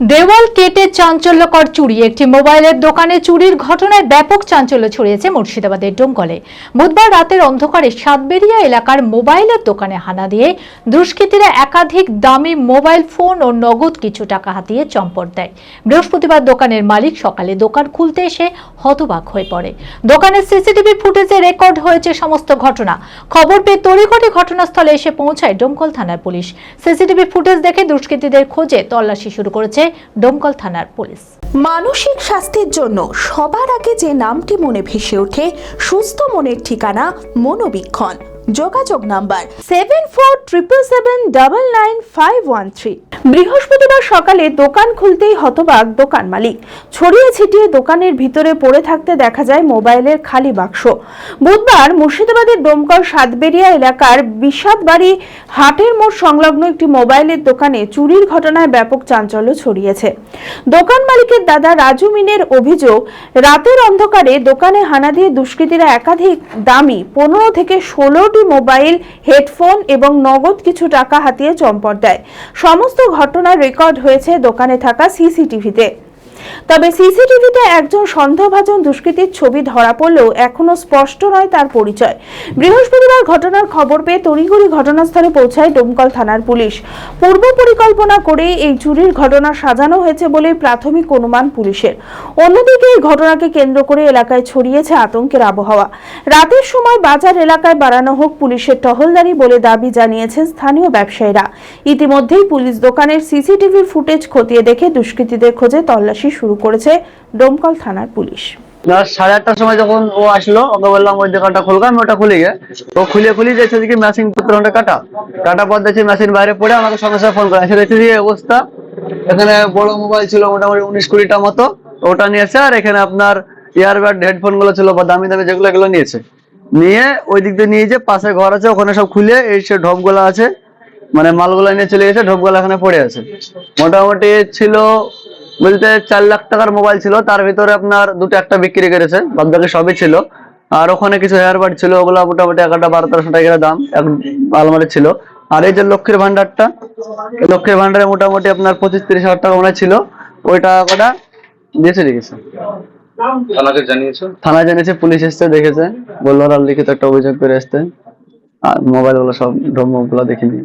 দেওয়াল কেটে চাঞ্চল্যকর চুরি। একটি মোবাইলের দোকানে চুরির ঘটনায় ব্যাপক চাঞ্চল্য ছড়িয়েছে মুর্শিদাবাদের ডোমকলে। বুধবার রাতের অন্ধকারে সাতবেরিয়া এলাকার মোবাইলের দোকানে হানা দিয়ে দুষ্কৃতীরা একাধিক দামি মোবাইল ফোন ও নগদ কিছু টাকা হাতিয়ে চম্পট দেয়। বৃহস্পতিবার দোকানের মালিক সকালে দোকান খুলতে এসে হতবাক হয়ে পড়ে। দোকানের সিসিটিভি ফুটেজে রেকর্ড হয়েছে সমস্ত ঘটনা। খবর পেয়ে তড়িঘড়ি ঘটনাস্থলে এসে পৌঁছায় ডোমকল থানার পুলিশ। সিসিটিভি ফুটেজ দেখে দুষ্কৃতীদের খোঁজে তল্লাশি শুরু করেছে ডোমকল থানার পুলিশ। মানসিক স্বাস্থ্যের জন্য সবার আগে যে নামটি মনে ভেসে ওঠে, সুস্থ মনের ঠিকানা মনোবীক্ষণ। যোগাযোগ number seven four triple seven double nine five one three বৃহস্পতিবার সকালে দোকান খুলতেই হতবাক দোকান মালিক। ছড়িয়ে ছিটিয়ে দোকানের ভিতরে পড়ে থাকতে দেখা যায় মোবাইলের খালি বাক্স। বুধবার মুর্শিদাবাদের ডোমকল সাতবেরিয়া এলাকার বিষাদবাড়ি হাটের মোড় সংলগ্ন একটি মোবাইলের দোকানে চুরির ঘটনায় ব্যাপক চাঞ্চল্য ছড়িয়েছে। দোকান মালিকের দাদা রাজু মিনের অভিযোগ, রাতের অন্ধকারে দোকানে হানা দিয়ে দুষ্কৃতীরা একাধিক দামি পনেরো থেকে ষোলোটি মোবাইল, হেডফোন এবং নগদ কিছু টাকা হাতিয়ে চম্পট দেয়। সমস্ত ঘটনার রেকর্ড হয়েছে দোকানে থাকা সিসিটিভিতে। তবে সিসিটিভিতে একজন সন্দেহভাজন দুষ্কৃতীর ছবি ধরা পড়লেও এখনও স্পষ্ট নয় তার পরিচয়। বৃহস্পতিবার ঘটনার খবর পেয়ে তড়িঘড়ি ঘটনাস্থলে পৌঁছায় ডোমকল থানার পুলিশ। পূর্ব পরিকল্পনা করে এই চুরির ঘটনা সাজানো হয়েছে বলে প্রাথমিক অনুমান পুলিশের। অন্যদিকে এই ঘটনাকে কেন্দ্র করে এলাকায় ছড়িয়েছে আতঙ্কের আবহাওয়া। রাতের সময় বাজার এলাকায় বাড়ানো হোক পুলিশের টহলদারি বলে দাবি জানিয়েছেন স্থানীয় ব্যবসায়ীরা। ইতিমধ্যেই পুলিশ দোকানের সিসিটিভির ফুটেজ খতিয়ে দেখে দুষ্কৃতীদের খোঁজে তল্লাশি শুরু করেছে ডোমকল থানার পুলিশ। সাড়ে আটটার সময় যখন ও আসলো, ওকে বললাম, ওই দোকানটা আমি ওটা খুলে ও খুলে খুলে দেখি মেশিন পত্রটা কাটা। কাটা পর দেখছি মেশিন বাইরে পড়ে, আমাকে সঙ্গে সঙ্গে ফোন করে। যে অবস্থা। এখানে বড় মোবাইল ছিল মোটামুটি উনিশ কুড়িটা মতো। ওটা নিয়েছে আর এখানে আপনার ইয়ারবাড হেডফোনগুলো ছিল বা দামি দামি যেগুলো, এগুলো নিয়েছে। নিয়ে ওই দিক দিয়ে নিয়ে যে পাশে ঘর আছে, ওখানে সব খুলে এই সে ঢপগুলো আছে মানে মালগুলো নিয়ে চলে গেছে, ঢপগুলো এখানে পড়ে আছে। মোটামুটি ছিল বলতে চার লাখ টাকার মোবাইল ছিল তার ভিতরে আপনার দুটো একটা বিক্রি করেছে বাদ বাকি সবই ছিল। আর ওখানে কিছু হেয়ার বাড ছিল ওগুলো মোটামুটি একটা বারো তেরোশো টাকার দাম এক আলমারি ছিল। আর এই যে লক্ষ্মীর ভান্ডারটা লক্ষ্মীর ভান্ডারে মোটামুটি আপনার পঁচিশ তিরিশ হাজার টাকা মনে ছিল ওই টাকা কটা দিয়েছে রেখেছে থানাকে জানিয়েছো? থানায় জেনেছে পুলিশ এসছে দেখেছে বলল ওরা লিখিত একটা অভিযোগ করে আসতে। আর মোবাইলগুলো সব ড্রমগুলো জানালো?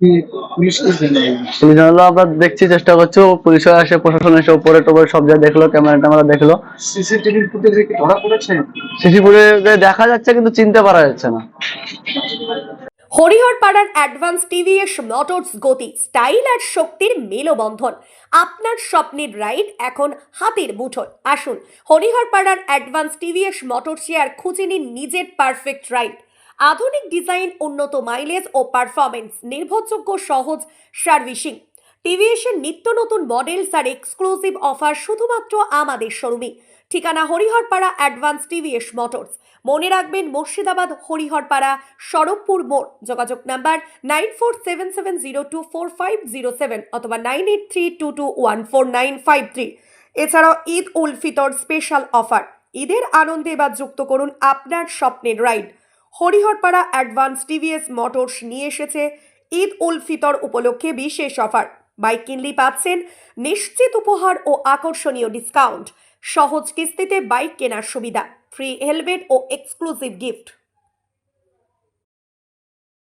পুলিশ জানালো আমরা দেখছি চেষ্টা করছ পুলিশ আসে প্রশাসন এসে উপরে টোপরে সব জায়গায় দেখল ক্যামেরা ট্যামেরা দেখল। সিসিটিভির ফুটেজে কি ধরা পড়েছে? সিসিপুরে দেখা যাচ্ছে কিন্তু চিনতে পারা যাচ্ছে না। হরিহরপাড়ার অ্যাডভান্স টিভিএস মোটরস গতি স্টাইল আর শক্তির মেলবন্ধন। আপনার স্বপ্নের রাইড এখন হাতের মুঠোয়। আসুন হরিহরপাড়ার অ্যাডভান্স টিভিএস মোটরসে আর খুঁজে নিন নিজের পারফেক্ট রাইড। আধুনিক ডিজাইন, উন্নত মাইলেজ ও পারফরমেন্স নির্ভরযোগ্য, সহজ সার্ভিসিং। টিভিএসের নিত্য নতুন মডেলস আর এক্সক্লুসিভ অফার শুধুমাত্র আমাদের শোরুমে ঠিকানা হরিহরপাড়া অ্যাডভান্স টিভিএস মোটরস মনে রাখবেন, মুর্শিদাবাদ, হরিহরপাড়া সড়কপুর মোড়। যোগাযোগ number nine four seven seven zero two four five zero seven অথবা nine eight three two two one four nine five three এছাড়াও ঈদ উল ফিতর স্পেশাল অফার ঈদের আনন্দে এবার যুক্ত করুন আপনার স্বপ্নের ride Hariharpara advance TVS motors নিয়ে এসেছে ঈদ উল ফিতর উপলক্ষে বিশেষ অফার। বাইক কিনলেই পাচ্ছেন নিশ্চিত উপহার ও আকর্ষণীয় ডিসকাউন্ট। সহজ কিস্তিতে বাইক কেনার সুবিধা। ফ্রি হেলমেট ও এক্সক্লুসিভ গিফট।